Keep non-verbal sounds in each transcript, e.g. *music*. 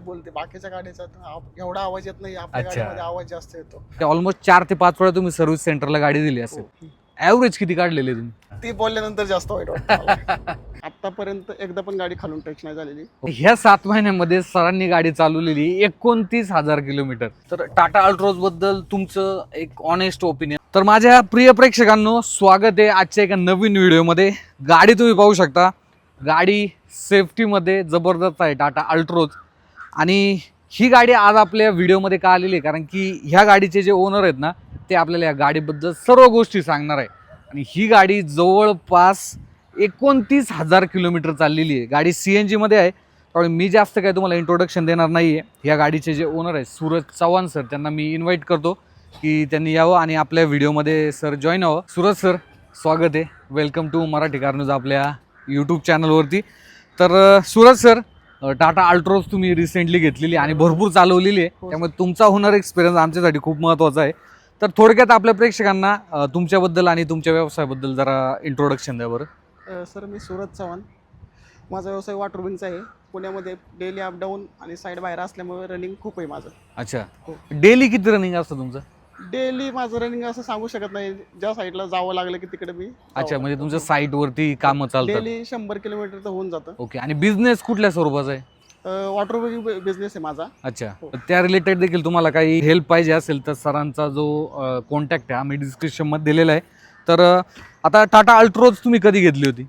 बोलते बाकीच्या गाडीचा एवढा आवाज येत नाही आपल्या अच्छा. गाडीमध्ये आवाज जास्त येतो. ऑलमोस्ट चार ते पाच वेळा तुम्ही सर्व्हिस सेंटरला गाडी दिली असेल. हो. ऍव्हरेज किती काढलेली आहे तुम्ही? ती बोलल्यानंतर जास्त वाईट वाटतं आतापर्यंत एकदा पण गाडी खालून टच नाही झालेली. ह्या सात महिन्यामध्ये सरांनी गाडी चालवलेली एकोणतीस हजार किलोमीटर. तर टाटा अल्ट्रोजबद्दल तुमचं एक ऑनेस्ट ओपिनियन तर माझ्या प्रिय प्रेक्षकांनो स्वागत आहे आजच्या एका नवीन व्हिडिओमध्ये. गाडी तुम्ही पाहू शकता. गाडी सेफ्टीमध्ये जबरदस्त आहे टाटा अल्ट्रोज. आणि ही गाडी आज आपल्या व्हिडिओमध्ये का आलेली आहे? कारण की ह्या गाडीचे जे ओनर आहेत ना ते आपल्याला या गाडीबद्दल सर्व गोष्टी सांगणार आहे. आणि ही गाडी जवळपास एकोणतीस हजार किलोमीटर चाललेली आहे. गाडी सी एन जीमध्ये आहे. त्यामुळे मी जास्त काय तुम्हाला इंट्रोडक्शन देणार नाही आहे या गाडीचे जे ओनर आहेत सूरज चव्हाण सर त्यांना मी इन्व्हाइट करतो की त्यांनी यावं आणि आपल्या व्हिडिओमध्ये सर जॉईन व्हावं. सूरज सर स्वागत आहे. वेलकम टू मराठी कार आपल्या यूट्यूब चॅनलवरती तर सूरज सर टाटा अल्ट्रोज तुम्ही रिसेंटली घेतलेली आणि भरपूर चालवलेली आहे. हो. त्यामुळे तुमचा होणार एक्सपिरियन्स आमच्यासाठी खूप महत्त्वाचा आहे. तर थोडक्यात आपल्या प्रेक्षकांना तुमच्याबद्दल आणि तुमच्या व्यवसायाबद्दल जरा इंट्रोडक्शन द्या बरं. सर मी सूरज चव्हाण. माझा व्यवसाय वॉटर विंगचा आहे. पुण्यामध्ये डेली अपडाऊन आणि साईड बाहेर असल्यामुळे रनिंग खूप आहे माझं. अच्छा. हो. डेली किती रनिंग असतं तुमचं? डेली माझं रनिंग असं सांगू शकत नाही. ज्या साईडला जावं लागलं की तिकडे मी अच्छा म्हणजे तुमच्या साईट वरती कामं चालतात. डेली शंभर किलोमीटर तर होऊन जातं. ओके आणि बिझनेस कुठल्या स्वरूपाचा आहे? वॉटर बिझनेस आहे माझा. अच्छा हो. त्या रिलेटेड देखील तुम्हाला काही हेल्प पाहिजे असेल तर सरांचा जो कॉन्टॅक्ट आहे आम्ही डिस्क्रिप्शनमध्ये दिलेला आहे. तर अ, आता टाटा अल्ट्रोज तुम्ही कधी घेतली होती?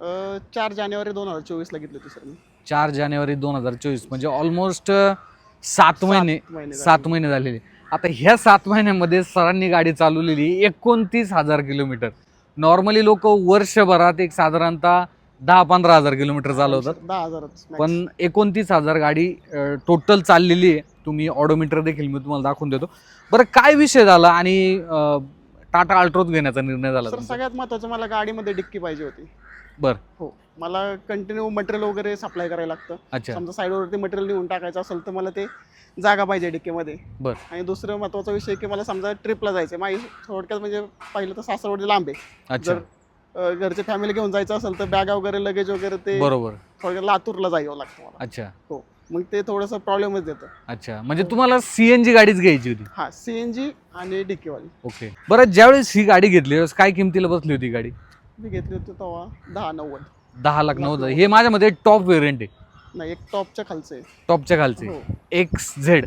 अं, चार जानेवारी दोन हजार चोवीसला घेतली होती सर मी. चार जानेवारी दोन हजार चोवीस म्हणजे ऑलमोस्ट सात महिने महिने सात महिने झालेले. आता ह्या सात महिन्यामध्ये सरांनी गाडी चालवलेली एकोणतीस हजार किलोमीटर नॉर्मली लोक वर्षभरात एक साधारणतः दहा पंधरा हजार किलोमीटर चालवतात. पण एकोणतीस हजार गाडी टोटल चाललेली आहे तुम्ही ऑडोमीटर देखील मी तुम्हाला दाखवून देतो बरं काय विषय झाला आणि टाटा अल्ट्रोज घेण्याचा निर्णय झाला? सगळ्यात महत्वाचं मला गाडीमध्ये डिक्की पाहिजे होती बर. हो मला कंटिन्यू मटेरियल वगैरे सप्लाय करायला लागतं. अच्छा. समजा साईडवरती मटेरियल नेऊन टाकायचं असेल तर मला ते जागा पाहिजे डिक्कीमध्ये बर. आणि दुसरं महत्त्वाचा विषय की मला समजा ट्रिपला जायचं माझी थोडक्यात म्हणजे पाहिलं तर सासरवडी लांब आहे. अच्छा. जर अं, घरचे फॅमिली घेऊन जायचं असेल तर बॅगा वगैरे लगेज वगैरे ते बरोबर. थोडक्यात लातूरला जायला लागतं मला. अच्छा. मग ते थोडंसं प्रॉब्लेमच देतं. अच्छा. म्हणजे तुम्हाला सीएनजी गाडीच घ्यायची होती? हा सी एन जी आणि डिक्कीवाली ओके. बरं ज्यावेळेस ही गाडी घेतली त्यावेळेस काय किमतीला बसली होती गाडी? मी घेतली होती तेव्हा दहा नव्वद. दहा लाख नव्वद हे माझ्यामध्ये टॉप व्हेरियंट आहे. नाही एक टॉपच्या खालचं आहे. टॉपच्या खालचे हो. एक्स झेड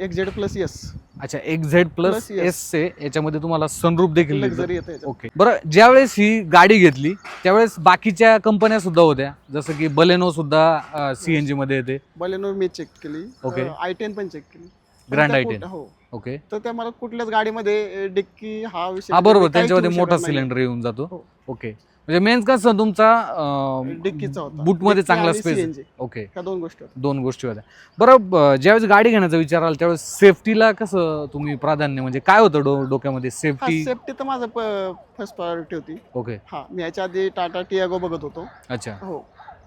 एक जेड प्लस यस अच्छा एक झेड प्लस Plus. एस चे याच्यामध्ये तुम्हाला सनरूप देखील मिळतं. लक्झरी येते याच्यात. ओके बरं ज्यावेळेस ही गाडी घेतली त्यावेळेस बाकीच्या कंपन्या सुद्धा होत्या. जसं की बलेनो सुद्धा सीएनजी मध्ये येते. बलेनो मी चेक केली. Okay. आय टेन पण चेक केली. पण Grand त्या i10. कुठ- हो. ओके तर त्या मला कुठल्याच गाडीमध्ये अ, डिक्की हा विषय हा बरोबर. काहीच त्यांच्यामध्ये होऊ मोठा नाही. सिलेंडर येऊन जातो. हो. ओके. म्हणजे मेन्स कसं तुमचा डिक्कीचा होता. बूटमध्ये डिक्की चांगला आणि स्पेस CNG. ओके. ह्या दोन गोष्टी होत्या. दोन गोष्टी होत्या. बरं ब- ज्यावेळेस गाडी घेण्याचा विचार आला त्यावेळेस सेफ्टीला कसं तुम्ही प्राधान्य म्हणजे काय होतं डो डोक्यामध्ये? हा सेफ्टी सेफ्टी तर माझं फर्स्ट प्रायोरिटी होती. ओके. हा मी याच्या आधी टाटा टियागो बघत होतो. अच्छा. हो.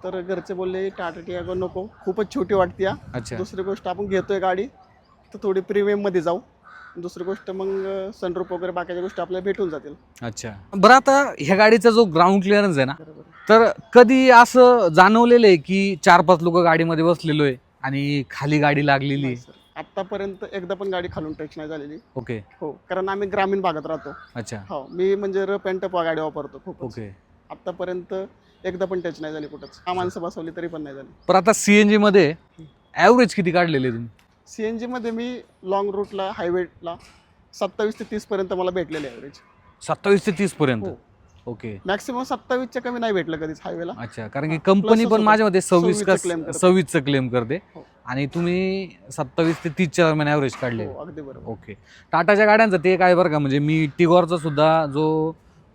तर घरचे बोलले टाटा टियागो नको खूपच छोटी वाटते या अच्छा. दुसरी गोष्ट आपण घेतोय गाडी तर थोडी प्रीमियममध्ये जाऊ. दुसरी गोष्ट मग सनरूप वगैरे बाकीच्या गोष्टी आपल्याला भेटून जातील. अच्छा. बरं आता ह्या गाडीचा जो ग्राउंड क्लिअरन्स आहे ना तर कधी असं जाणवलेलं आहे की चार पाच लोक गाडीमध्ये बसलेलो आहे आणि खाली गाडी लागलेली आहे. आतापर्यंत एकदा पण गाडी खालून टच नाही झालेली. ओके. हो कारण आम्ही ग्रामीण भागात राहतो. अच्छा. हो मी म्हणजे रप अँड टप गाडी वापरतो खूप ओके. आतापर्यंत एकदा पण टच नाही झाली कुठंच. हा माणसं बसवली तरी पण नाही झाली. पण आता सीएनजी मध्ये ॲव्हरेज किती काढलेले तुम्ही? सीएनजी मध्ये मी लॉंग रूटला हायवेला सत्तावीस ते तीस पर्यंत मला भेटलेले ॲव्हरेज सत्तावीस ते तीस पर्यंत हो. ओके मॅक्सिमम सत्तावीसच्या कमी नाही भेटलं कधीच हायवेला अच्छा कारण की हा, कंपनी पण होतं. माझ्या मते सव्वीस का 26 चं claim करते. सव्वीसचं क्लेम करते हो. आणि तुम्ही सत्तावीस ते तीसच्या दरम्यान ॲव्हरेज काढले हो अगदी बरोबर ओके टाटाच्या गाड्यांचं ते काय बरं का म्हणजे मी टिगॉरचा सुद्धा जो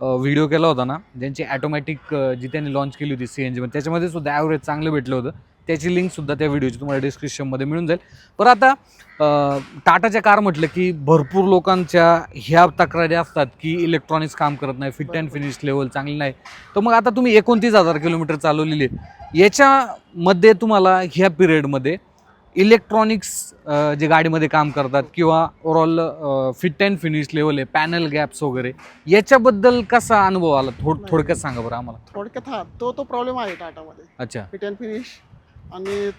व्हिडिओ केला होता ना ज्यांची ॲटोमॅटिक जी त्यांनी लॉन्च केली होती सी एन जीमध्ये त्याच्यामध्ये सुद्धा ॲव्हरेज चांगलं भेटलं होतं त्याची लिंक सुद्धा त्या व्हिडिओची तुम्हाला डिस्क्रिप्शनमध्ये मिळून जाईल. पण आता टाटाच्या कार म्हटलं की भरपूर लोकांच्या ह्या तक्रारी असतात की इलेक्ट्रॉनिक्स काम करत नाही फिट अँड फिनिश लेवल चांगली नाही. तर मग आता तुम्ही एकोणतीस हजार किलोमीटर चालवलेली आहे. याच्यामध्ये तुम्हाला ह्या पिरियडमध्ये इलेक्ट्रॉनिक्स जे गाडीमध्ये काम करतात किंवा overall fit and finish level आहे पॅनल गॅप्स वगैरे याच्याबद्दल कसा अनुभव आला? थोड थोडक्यात सांगा बरं आम्हाला. थोडक्यात हा तो तो प्रॉब्लेम आहे टाटामध्ये. अच्छा. फिट अँड फिनिश आणि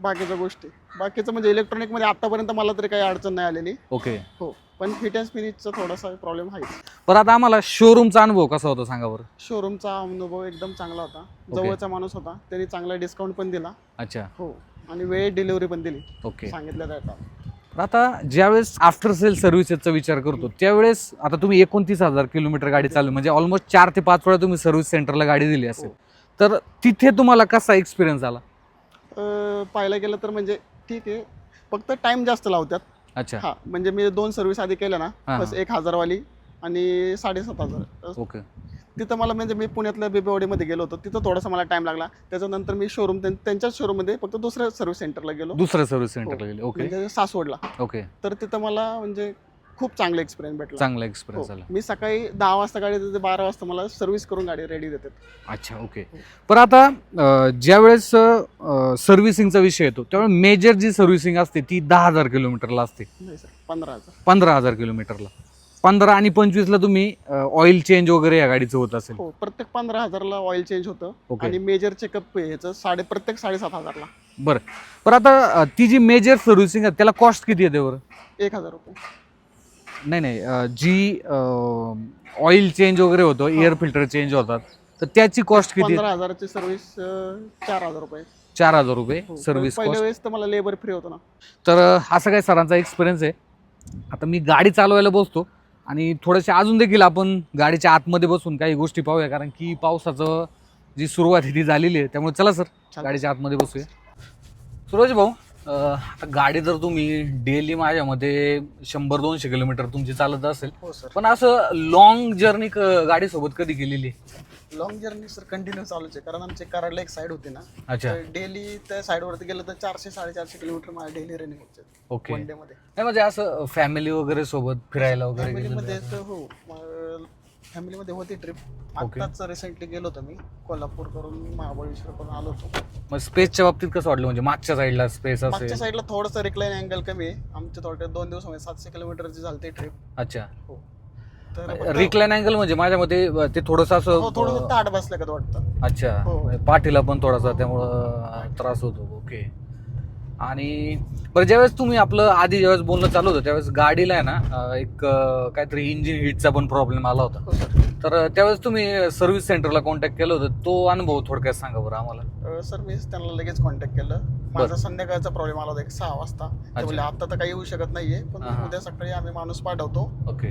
बाकीच्या गोष्टी. बाकीचं म्हणजे इलेक्ट्रॉनिकमध्ये आतापर्यंत मला तरी काही अडचण नाही आलेली. ओके हो पण फिट अँड स्पिनिचचा थोडासा प्रॉब्लेम आहे. पर आता आम्हाला शोरूमचा अनुभव कसा होता सांगा बरं? शोरूमचा अनुभव एकदम चांगला होता. जवळचा माणूस होता. त्यांनी चांगला डिस्काउंट पण दिला. अच्छा. हो आणि वेळेत डिलिव्हरी पण दिली. ओके सांगितलं तर आता ज्यावेळेस आफ्टर सेल सर्व्हिसेसचा विचार करतो त्यावेळेस आता तुम्ही एकोणतीस हजार किलोमीटर गाडी चालू म्हणजे ऑलमोस्ट चार ते पाच वेळा तुम्ही सर्व्हिस सेंटरला गाडी दिली असेल. हो. तर तिथे तुम्हाला कसा एक्सपिरियन्स आला? पाहायला गेलं तर म्हणजे ठीक आहे. फक्त टाइम जास्त लावतात अच्छा. हा म्हणजे मी दोन सर्व्हिस आधी केल्या ना हा, बस हा. एक हजारवाली आणि साडेसात हजार. ओके. तिथं मला म्हणजे मी पुण्यातल्या बेबीवाडीमध्ये गेलो होतो. तिथं थोडासा मला टाइम लागला. त्याच्यानंतर मी शोरूम त्यांच्याच शोरूममध्ये फक्त दुसऱ्या सर्व्हिस सेंटरला गेलो. दुसऱ्या सर्व्हिस सेंटरला गेले. ओके. म्हणजे सासवडला. ओके. तर तिथं मला म्हणजे खूप चांगला एक्सपिरियन्स भेटला. चांगला हो. एक्सपिरियन्स आला मी सकाळी दहा वाजता गाडी देते बारा वाजता मला सर्व्हिस करून गाडी रेडी देतात अच्छा ओके पण आता अं, ज्यावेळेस सर्व्हिसिंगचा विषय येतो त्यावेळेस मेजर जी सर्व्हिसिंग असते ती दहा हजार किलोमीटरला असते. नाही सर पंधरा हजार. पंधरा हजार किलोमीटरला पंधरा आणि पंचवीसला तुम्ही ऑइल चेंज वगैरे या गाडीचं होत असेल. हो प्रत्येक पंधरा हजारला ऑइल चेंज होतं. ओके. आणि मेजर चेकअप ह्याचं साडे प्रत्येक साडेसात हजारला. बरं. पण आता अं, ती जी मेजर सर्व्हिसिंग आहे त्याला कॉस्ट किती येते बरं? एक हजार रुपये. नाही नाही अं, जी ऑइल चेंज वगैरे होतं एअर फिल्टर चेंज होतात तर त्याची कॉस्ट किती? पंधरा हजाराची सर्व्हिस चार हजार रुपये. चार हजार रुपये हो. सर्व्हिस पहिल्या कॉस्ट वेळेस तर मला लेबर फ्री होतं ना. तर अं, असा काही सरांचा एक्सपिरियन्स आहे. आता मी गाडी चालवायला बसतो आणि थोडेसे अजून देखील आपण गाडीच्या आतमध्ये बसून काही गोष्टी पाहूया कारण की पावसाचं जी सुरुवात आहे ती झालेली आहे. त्यामुळे चला सर चालतंय. गाडीच्या आतमध्ये बसूया. सूरज भाऊ आता गाडी जर तुम्ही डेली माझ्यामध्ये शंभर दोनशे किलोमीटर तुमची चालत असेल हो सर. पण असं लॉंग जर्नी गाडीसोबत कधी केलेली लॉंग जर्नी सर कंटिन्यू चालूच आहे. कारण आमच्या कराडला एक साईड होती ना अच्छा. डेली त्या साईडवरती गेलं तर चारशे साडेचारशे किलोमीटर मला डेली रनिंग होते ओके. वन डे मध्ये. नाही म्हणजे असं फॅमिली वगैरे सोबत फिरायला वगैरे गेलेलं तर हो फॅमिलीमध्ये होती ट्रिप ओके. आत्ताच रिसेंटली गेलो होतो मी. कोल्हापूर करून महाबळेश्वर करून आलो होतो. मग स्पेसच्या बाबतीत कसं वाटलं? म्हणजे मागच्या साईडला स्पेस मागच्या असेल साईडला थोडंसं रिक्लाइन अँगल कमी आहे. आमच्या थोडक्यात दोन दिवसामध्ये सातशे किलोमीटरची झाली ट्रिप अच्छा. हो. तर रिक्लाइन अँगल म्हणजे माझ्या मते ते थोडंसं हो थोडंसं असं ताट बसलं का वाटतं. अच्छा. हो. पाठीला पण थोडासा त्यामुळं त्रास होतो. ओके आणि बरं ज्यावेळेस तुम्ही आपलं आधी ज्यावेळेस बोलणं चालू होतं त्यावेळेस गाडीला आहे ना एक काहीतरी इंजिन हिटचा पण प्रॉब्लेम आला होता. हो तर त्यावेळेस तुम्ही सर्व्हिस सेंटरला कॉन्टॅक्ट केलं होतं. तो अनुभव थोडक्यात सांगा बरं आम्हाला. सर मी त्यांना लगेच कॉन्टॅक्ट केलं. माझा संध्याकाळचा प्रॉब्लेम आला होता एक सहा वाजता. आता तर काही येऊ शकत नाहीये पण. उद्या सकाळी आम्ही माणूस पाठवतो. ओके.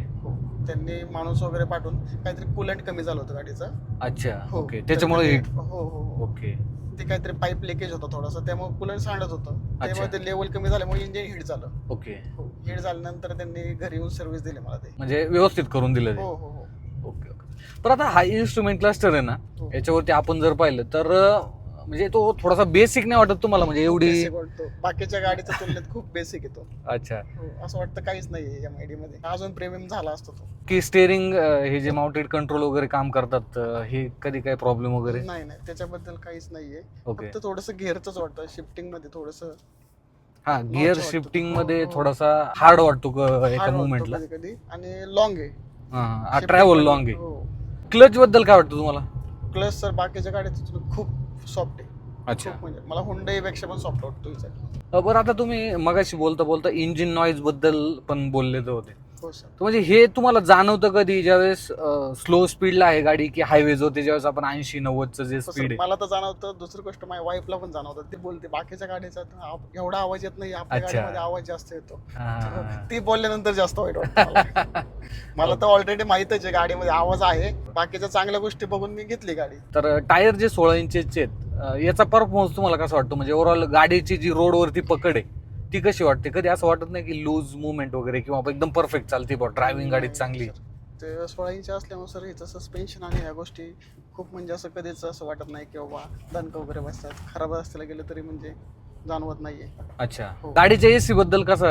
त्यांनी माणूस वगैरे पाठवून काहीतरी कुलंट कमी झालं होतं गाडीचं. अच्छा हो. ओके. त्याच्यामुळे हो हो हो. ओके. ते काहीतरी पाईप लिकेज होतं थोडंसं त्यामुळे कुलंट सांडत होतं. त्यामुळे ते लेवल कमी झाल्यामुळे इंजिन हिट झालं. ओके. हो हिट झाल्यानंतर त्यांनी घरी येऊन सर्व्हिस दिली मला ते. म्हणजे व्यवस्थित करून दिलं ते. हो हो हो. Okay okay. पण आता हा इन्स्ट्रुमेंट क्लस्टर आहे ना हो. याच्यावरती आपण जर पाहिलं तर अं, म्हणजे तो थोडासा बेसिक नाही वाटत तुम्हाला? म्हणजे एवढी Basic वाटतो. बाकीच्या गाडीच्या तुलनेत खूप बेसिक येतो. अच्छा. हो असं वाटतं काहीच नाहीये एम आय डी मध्ये अजून प्रीमियम झाला असतो तो. की स्टेअरिंग हे जे माउंटेड कंट्रोल वगैरे काम करतात अं, हे कधी काय प्रॉब्लेम वगैरे? नाही नाही. त्याच्याबद्दल काहीच नाहीये. ओके. फक्त थोडस घेरच वाटतं. शिफ्टिंगमध्ये थोडस हा गिअर वाटतं. शिफ्टिंगमध्ये हो, हो. थोडासा हार्ड वाटतो क- एका मुवमेंटला कधी कधी आणि लॉंग आहे. ट्रॅव्हल लॉंग आहे. हो. क्लच बद्दल काय वाटतं तुम्हाला? प्लस सर बाकीच्या गाड्यात खूप सॉफ्ट आहे. अच्छा. खूप म्हणजे मला हुंडई पेक्षा पण सॉफ्ट वाटतो बरं आता तुम्ही मगाशी बोलता बोलता इंजिन नॉईजबद्दल पण बोलले होते. हो सर तर म्हणजे हे तुम्हाला जाणवतं कधी ज्यावेळेस स्लो स्पीडला आहे गाडी की हायवेज होते ज्यावेळेस आपण ऐंशी नव्वदचं जे हो स्पीड सर, आहे मला तर जाणवतं दुसरी गोष्ट माझ्या वाईफला पण जाणवतं ती बोलते बाकीच्या गाडीचा तर आव- एवढा आवाज येत नाही आपल्या अच्छा. गाडीमध्ये आवाज जास्त येतो हा. *laughs* ती बोलल्यानंतर जास्त वाईट वाटतं मला. *laughs* मला तर ऑलरेडी माहितच आहे गाडीमध्ये आवाज आहे बाकीच्या चांगल्या गोष्टी बघून मी घेतली गाडी तर टायर जे सोळा इंचेसचे आहेत अं, याचा परफॉर्मन्स तुम्हाला कसा वाटतो म्हणजे ओव्हरऑल गाडीची जी रोडवरती पकड आहे ती कशी वाटते? कधी असं वाटत नाही की लूज मुवमेंट वगैरे किंवा एकदम परफेक्ट चालते बा ड्रायव्हिंग गाडी चांगली? ते सोळा इंच असल्यामुळे सर हिचं सस्पेन्शन आणि ह्या गोष्टी खूप म्हणजे असं कधीच असं वाटत नाही की बाबा दणक वगैरे बसतात. खराब रस्त्याला गेलं तरी म्हणजे जाणवत नाहीये. अच्छा. हो. गाडीच्या एसी बद्दल कसा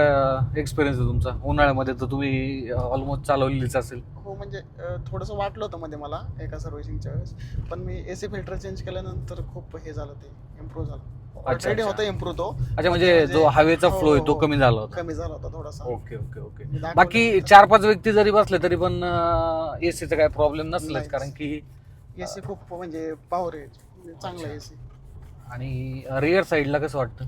एक्सपिरियन्स आहे तुमचा? उन्हाळ्यामध्ये तर तुम्ही ऑलमोस्ट चालवलेलीच असेल. हो म्हणजे अं, थोडंसं वाटलं होतं मध्ये मला एका सर्व्हिसिंगच्या वेळेस. पण मी एसी फिल्टर चेंज केल्यानंतर खूप हे झालं ते इम्प्रूव्ह झालं. ऑलरेडी अच्छा. होतं इम्प्रूव्ह तो. अच्छा म्हणजे जो हवेचा हो, फ्लो आहे तो हो, कमी झाला होता. कमी झाला होता थोडासा. ओके ओके ओके बाकी. चार पाच व्यक्ती जरी बसले तरी पण एसीचा काय प्रॉब्लेम नसलाच नाहीच. कारण की एसी खूप म्हणजे पॉवर आहे. म्हणजे चांगला एसी आणि रिअर साईडला कसं वाटतं?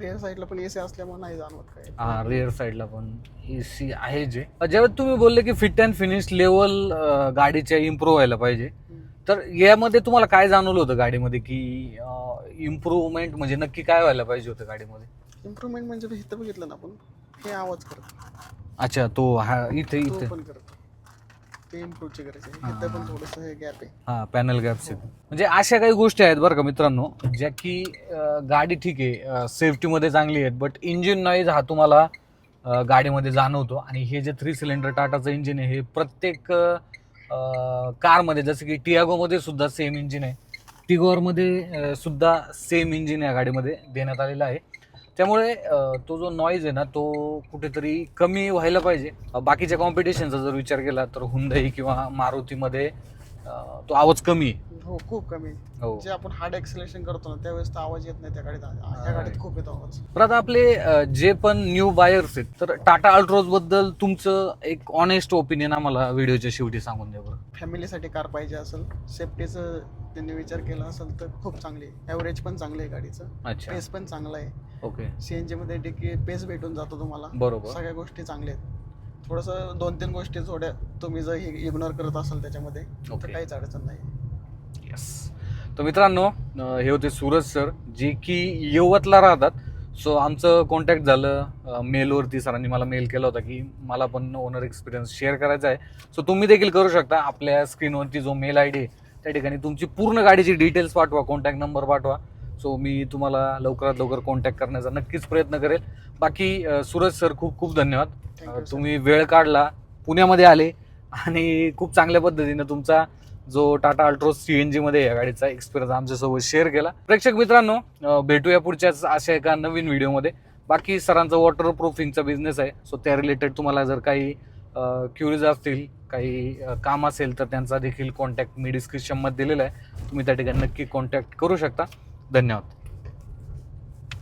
रिअर साईडला पण एसी असल्यामुळे नाही जाणवत काय हा रिअर साईडला पण ए सी आहे जे. ज्यावेळेस तुम्ही बोलले की फिट अँड फिनिश लेवल गाडीच्या इम्प्रूव्ह व्हायला पाहिजे. तर यामध्ये तुम्हाला काय जाणवलं होतं गाडीमध्ये की इम्प्रूव्हमेंट म्हणजे नक्की काय व्हायला पाहिजे होतं गाडीमध्ये? इम्प्रुव्हमेंट म्हणजे इथं बघितलं ना आपण हे आवाज करत. अच्छा तो हा इथे तो इथे. पण करत. ते इम्प्रूव्हची गरज आहे. हा. इथं पण थोडंसं हे गॅप आहे. हा पॅनल गॅप्स म्हणजे अशा काही गोष्टी आहेत बरं का मित्रांनो ज्या की अं, गाडी ठीक आहे सेफ्टीमध्ये चांगली आहेत बट इंजिन नॉईज हा तुम्हाला अं, गाडीमध्ये जाणवतो. आणि हे जे थ्री सिलेंडर टाटाचं इंजिन आहे हे प्रत्येक अं, कारमध्ये जसं की टियागोमध्ये सुद्धा सेम इंजिन आहे. टिगोरमध्ये सुद्धा सेम इंजिन या गाडीमध्ये देण्यात आलेला आहे. त्यामुळे तो जो नॉईज आहे ना तो कुठेतरी कमी व्हायला पाहिजे. बाकीच्या कॉम्पिटिशनचा जर विचार केला तर हुंदई किंवा मारुतीमध्ये अं, तो आवाज कमी आहे. हो खूप कमी. हो. जे आपण हार्ड एक्सलेशन करतो ना त्यावेळेस तर आवाज येत नाही त्या गाडीत. ह्या गाडीत खूप येतो आवाज. तर आता आपले अं, जे पण न्यू बायर्स आहेत तर टाटा अल्ट्रोजबद्दल तुमचं एक ऑनेस्ट ओपिनियन आम्हाला व्हिडिओच्या शेवटी सांगून द्या बरं. फॅमिलीसाठी कार पाहिजे असेल सेफ्टीचं त्यांनी विचार केला असेल तर खूप चांगली ॲव्हरेज पण चांगलं आहे गाडीचं. अच्छा. पेस पण चांगला आहे. ओके सीएनजी मध्ये डिकी पेस भेटून जातो तुम्हाला. बरोबर. सगळ्या गोष्टी चांगल्या आहेत. थोडंसं दोन तीन गोष्टी थोड्या तुम्ही जर इग्नोर करत असाल त्याच्यामध्ये तर काहीच अडचण नाही. येस तर मित्रांनो अं, हे होते सूरज सर जे की यवतला राहतात. सो आमचं कॉन्टॅक्ट झालं मेलवरती सरांनी मला मेल केला होता की मला पण ओनर एक्सपिरियन्स शेअर करायचा आहे. सो तुम्ही देखील करू शकता. आपल्या स्क्रीनवरती जो मेल आय डी आहे त्या ठिकाणी तुमची पूर्ण गाडीची डिटेल्स पाठवा कॉन्टॅक्ट नंबर पाठवा. सो मी तुम्हाला लवकरात लवकर कॉन्टॅक्ट करण्याचा नक्कीच प्रयत्न करेल. बाकी सूरज सर खूप खूप धन्यवाद. तुम्ही वेळ काढला पुण्यामध्ये आले आणि खूप चांगल्या पद्धतीने तुमचा जो टाटा अल्ट्रोज सी एनमध्ये या गाडीचा एक्सपिरियन्स आमच्यासोबत शेअर केला. प्रेक्षक मित्रांनो भेटूया पुढच्याच अशा एका नवीन व्हिडिओमध्ये बाकी सरांचा वॉटर प्रूफिंगचा बिझनेस आहे सो त्या रिलेटेड तुम्हाला जर काही क्युरिज असतील काही काम असेल तर त्यांचा देखील कॉन्टॅक्ट मी डिस्क्रिप्शनमध्ये दिलेला आहे. तुम्ही त्या ठिकाणी नक्की कॉन्टॅक्ट करू शकता. धन्यवाद